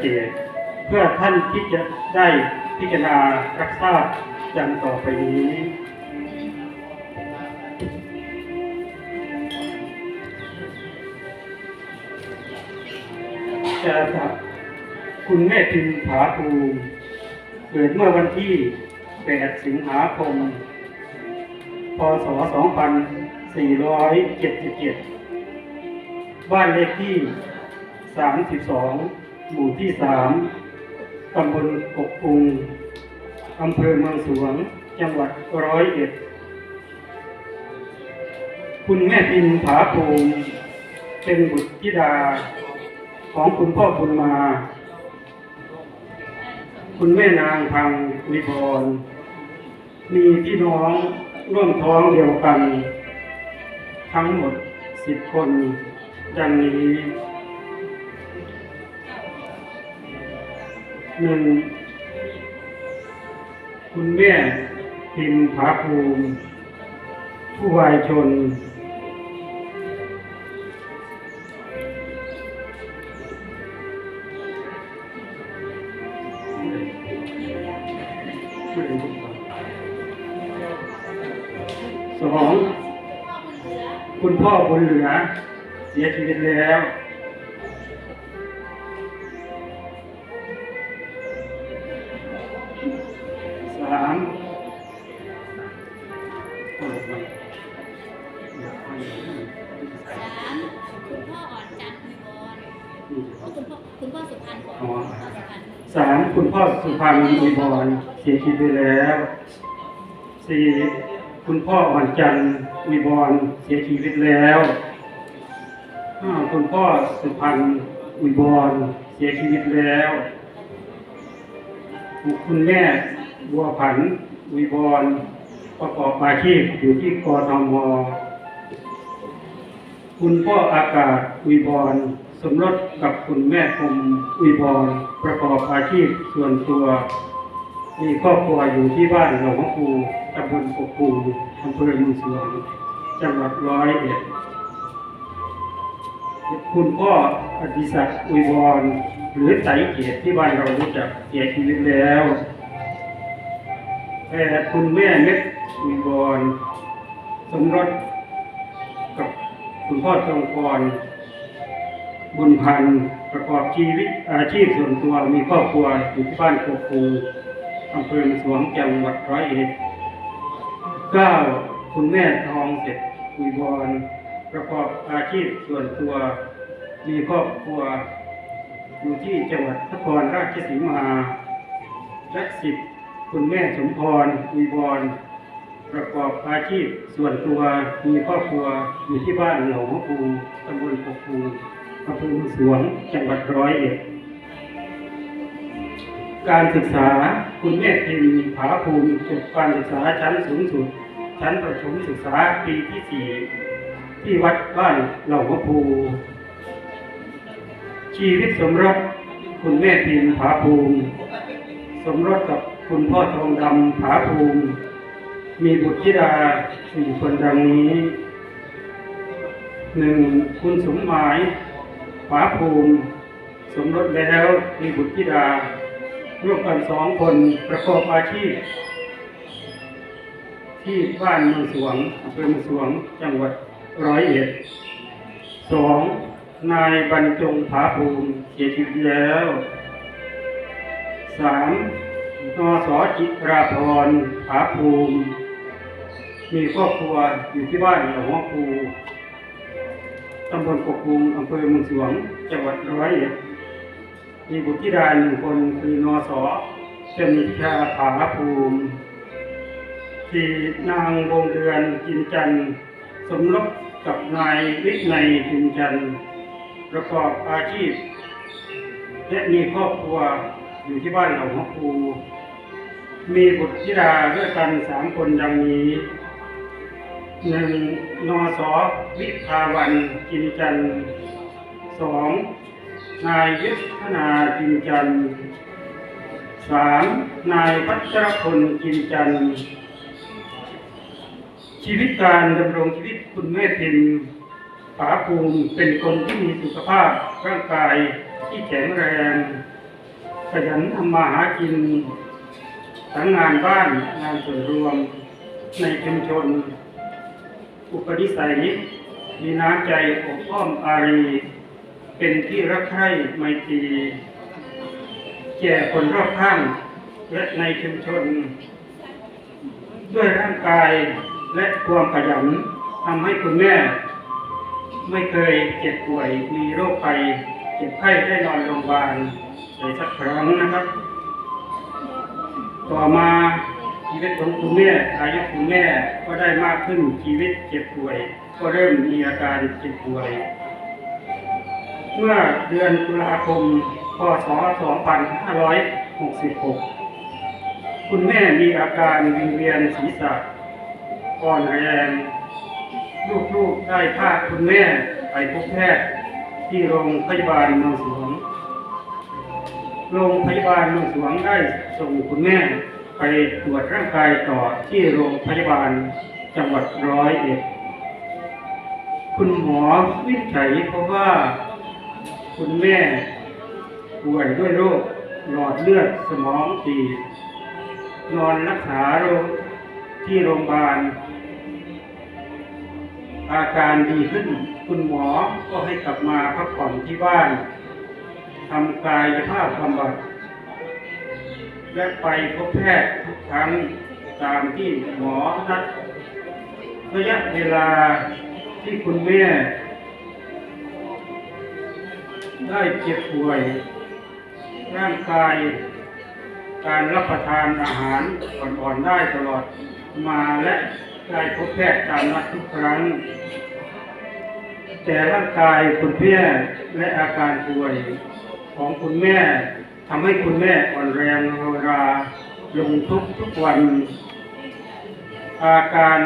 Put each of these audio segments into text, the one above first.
เกตเพื่อท่านที่จะได้พิจารณารับทราบดังต่อไปนี้จะจากคุณแม่พิมผาภูมิเกิดเมื่อวันที่ 8 สิงหาคม พศ 2477 บ้านเลขที่ 32 หมู่ที่3ตำบลกกปุงอำเภอเมืองสวง จังหวัดร้อยเอ็ด คุณแม่พิมผาภูมิเป็นบุตรธิดาของคุณพ่อบุญมา คุณแม่นางพังวิพรมีพี่น้องร่วมท้องเดียวกัน ทั้งหมดสิบคน ดังนี้ หนึ่งคุณแม่พิมผาภูมิ ผู้วายชน สอง คุณพ่อบุญเหลือ เสียชีวิตแล้ว สุพรรณก่อนคุณพ่อสุพรรณสามคุณพ่อสุพรรณมีบอลเสียชีวิตไปแล้วสี่คุณพ่ออ่อนจันทร์มีบอลเสียชีวิตแล้วห้าคุณพ่อสุพรรณมีบอลเสียชีวิตแล้วคุณแม่บัวผันมีบอลประกอบอาชีพอยู่ที่กทมคุณพ่ออากาศอุยบร สมรสกับคุณแม่คมอุยบรประกอบอาชีพส่วนตัว มีครอบครัวอยู่ที่บ้านหนองคูตำบลกกปูอำเภอเมืองสวงจังหวัดร้อยเอ็ดคุณพ่ออดิศักดิ์อุยบรหรือไตเกียรติที่บ้านเรารู้จักเสียชีวิตแล้วแต่คุณแม่เม็ดอุยบรสมรสกับคุณพ่อจงกร บุญพันธ์ประกอบชีวิตอาชีพส่วนตัวมีครอบครัวอยู่ที่บ้านโคกูอำเภอสวงจังหวัดร้อยเอ็ดเก้าคุณแม่ทองเสร็จอุยบรประกอบอาชีพส่วนตัว มีครอบครัว อยู่ที่จังหวัดนครราชสีมาและสิบคุณแม่สมพรอุยบรประกอบอาชีพส่วนตัวมีครอบครัวอยู่ที่บ้านหนองปูตำบลปกปู อำเภอสวงจังหวัดร้อยเอ็ด การศึกษาคุณแม่พิมพ์ผาภูมิจบการศึกษาชั้นสูงสุด ชั้นประถมศึกษาปีที่สี่ที่วัดบ้านเหล่าหัวภูชีวิตสมรสคุณแม่พิมผาภูมิ สมรสกับคุณพ่อทองดำผาภูมิ มีบุตรธิดาสี่คนดังนี้หนึ่งคุณสมหมาย ฝาภูมิ สมรสแล้วมีบุตรธิดา ร่วมกันสองคนประกอบอาชีพ ที่บ้านเมืองสวงอำเภอเมืองสวงจังหวัดร้อยเอ็ดสองนายบรรจงผาภูมิเสียชีวิตแล้วสามนสจิราพรผาภูมิ มีครอบครัวอยู่ที่บ้านหนองหัวภู ตำบลกกคูอำเภอเมืองสวง จังหวัดร้อยเอ็ดมีบุตรธิดาหนึ่งคนคือนอสอเป็นชาผาภูมิที่นางวงเดือนจินจันสมรสกับนายวินัยจินจันประกอบอาชีพ และมีครอบครัวอยู่ที่บ้านเหล่าหัวภูมีบุตรธิดาด้วยกันสามคนดังนี้ หนึ่งนอสอวิภาวันจินจันสองนายยุทธนาจินจันสามนายพัชรพลจินจันชีวิตการดำรงชีวิตคุณแม่พิมพ์ผาภูมิเป็นคนที่มีสุขภาพร่างกายที่แข็งแรงขยันทำมาหากินทั้งงานบ้านงานส่วนรวมในชุมชน อุปนิสัยมีน้ำใจอบอ้อมอารี เป็นที่รักใคร่ไมตรีแก่คนรอบข้างและในชุมชน ด้วยร่างกายและความขยันทำให้คุณแม่ ไม่เคยเจ็บป่วยมีโรคภัยเจ็บไข้ได้นอนโรงพยาบาลเลยสักครั้งนะครับ ต่อมา ชีวิตของคุณแม่อายุคุณแม่ก็ได้มากขึ้นชีวิตเจ็บป่วย ก็เริ่มมีอาการเจ็บป่วย เมื่อเดือนตุลาคมพศ 2566 คุณแม่มีอาการวิงเวียนศีรษะอ่อนแรงลูกๆได้พาคุณแม่ไปพบแพทย์ที่โรงพยาบาลเมืองสวง โรงพยาบาลเมืองสวงได้ส่งคุณแม่ ไปตรวจร่างกายต่อที่โรงพยาบาลจังหวัดร้อยเอ็ด คุณหมอวินิจฉัยเพราะว่า คุณแม่ป่วยด้วยโรคหลอดเลือดสมองตีบนอนรักษาโรคที่โรงพยาบาล อาการดีขึ้น คุณหมอก็ให้กลับมาพักผ่อนที่บ้านทำกายภาพบำบัด และไปพบแพทย์ทุกครั้งตามที่หมอนัดระยะเวลาที่คุณแม่ ได้เจ็บป่วย ร่างกาย การรับประทานอาหารอ่อนๆได้ตลอดมาและได้พบแพทย์ตามนัดทุกครั้ง แต่ร่างกายคุณแม่และอาการป่วยของคุณแม่ ทำให้คุณแม่อ่อนแรงเวลาลงทุกทุกวัน อาการ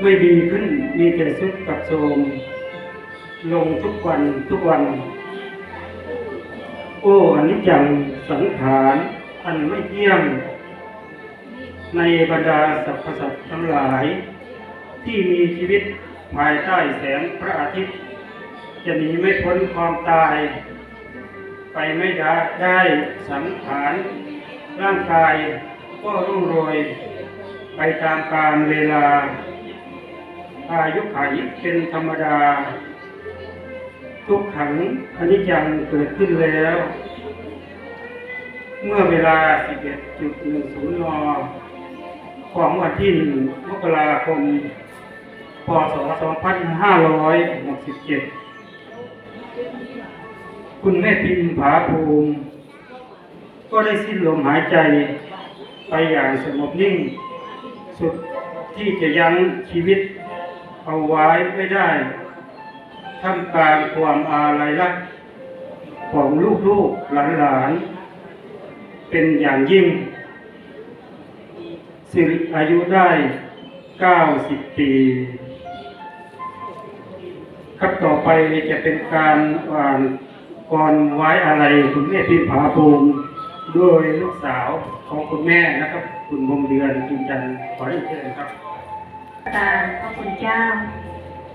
ไม่ดีขึ้นมีแต่สุดกับโทมลงทุกวันทุกวัน โอ้อันนี้จังสังขารอันไม่เที่ยง ในบรรดาสรรพสัตว์ทั้งหลาย ที่มีชีวิตภายใต้แสงพระอาทิตย์ จะหนีไม่พ้นความตาย ไปไม่ได้ได้สังขารร่างกายก็รุ่งโรย ไปตามกาลเวลา อายุขัยเป็นธรรมดา ทุกขังอนิจจังเกิดขึ้นแล้ว เมื่อเวลา 11.10 น ของวันที่1มกราคมพศ 2567 คุณแม่พิมผาภูมิ ก็ได้สิ้นลมหายใจไปอย่างสงบนิ่ง สุดที่จะยั้งชีวิตเอาไว้ไม่ได้ท่ามกลางความอาลัยรักของลูกๆหลานๆ เป็นอย่างยิ่ง สิริอายุได้ 90 ปี ครับต่อไปจะเป็นการอ่าน ก่อนไว้อะไรคุณแม่พิมผาภูมิด้วยลูกสาวของคุณแม่นะครับ คุณวงเดือนจุนจันทร์ขอเรียนเชิญครับตาพระคุณเจ้า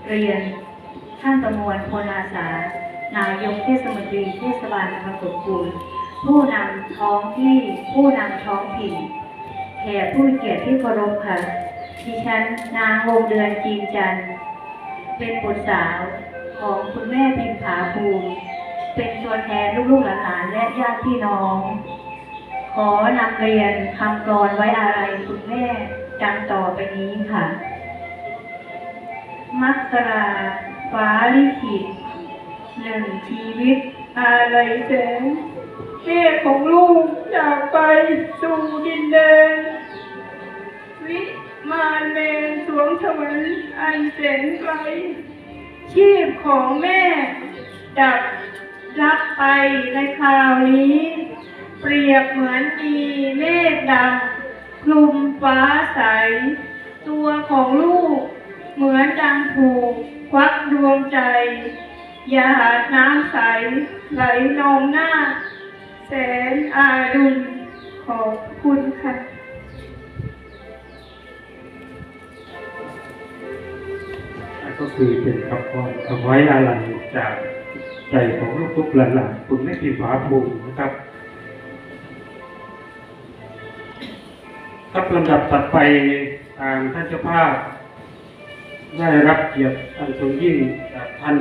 เรียน ท่านประมวลพลอาสา นายกเทศมนตรีเทศบาลนครสมบูรณ์ผู้นำท้องที่ผู้นำท้องถิ่นแขกผู้เกียรติที่เคารพค่ะดิฉันนางวงเดือนจีนจันทร์เป็นบุตรสาวของคุณแม่พิมผาภูมิ เป็นตัวแทนลูกๆหลานๆและญาติพี่น้อง ขอนำเรียนคำกรอนไว้อาลัยคุณแม่ดังต่อไปนี้ค่ะ มักราฟ้าลิขิตหนึ่งชีวิตอะไรแสนแม่ของลูกจากไปสู่ดินแดนวิมานเมนสวงสวรรค์อันแสนไกลชีพของแม่ดับ ลับไปในคราวนี้ เปรียบเหมือนมีเมฆดำคลุมฟ้าใส ตัวของลูกเหมือนดังผูกควักดวงใจหยาดน้ำใส ไหลนองหน้า แสนอารุณขอบคุณค่ะก็คือเป็นคำพรคำไว้อะไรจาก ใจของลูกทุกหลานๆคุณไม่ผิดหวาภูมินะครับครับลำดับต่อไปทางท่านเจ้าภาพ ได้รับเกียรติอันสูงยิ่งจากท่าน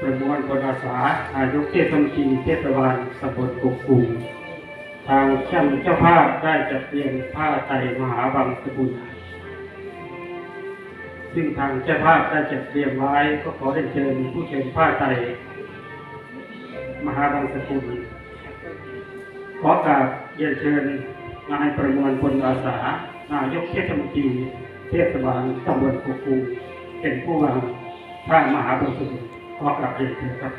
ประมวลคนอาสาอายุเทศมนตรีเทศบาลสมบูรณ์กกุ่มทางเจ้าเจ้าภาพได้จัดเตรียมผ้าไตรมหาบังสกุลซึ่งทางเจ้าภาพได้จัดเตรียมไว้ก็ขอได้เชิญผู้เชิญผ้าไตร มหาบังสกุลขอกราบเรียนเชิญนายประมวลพลอาสา นายกเทศมนตรีเทศบาลตำบลกุกูเป็นผู้วางพระมหาบุตรขอกราบเรียนเชิญครับ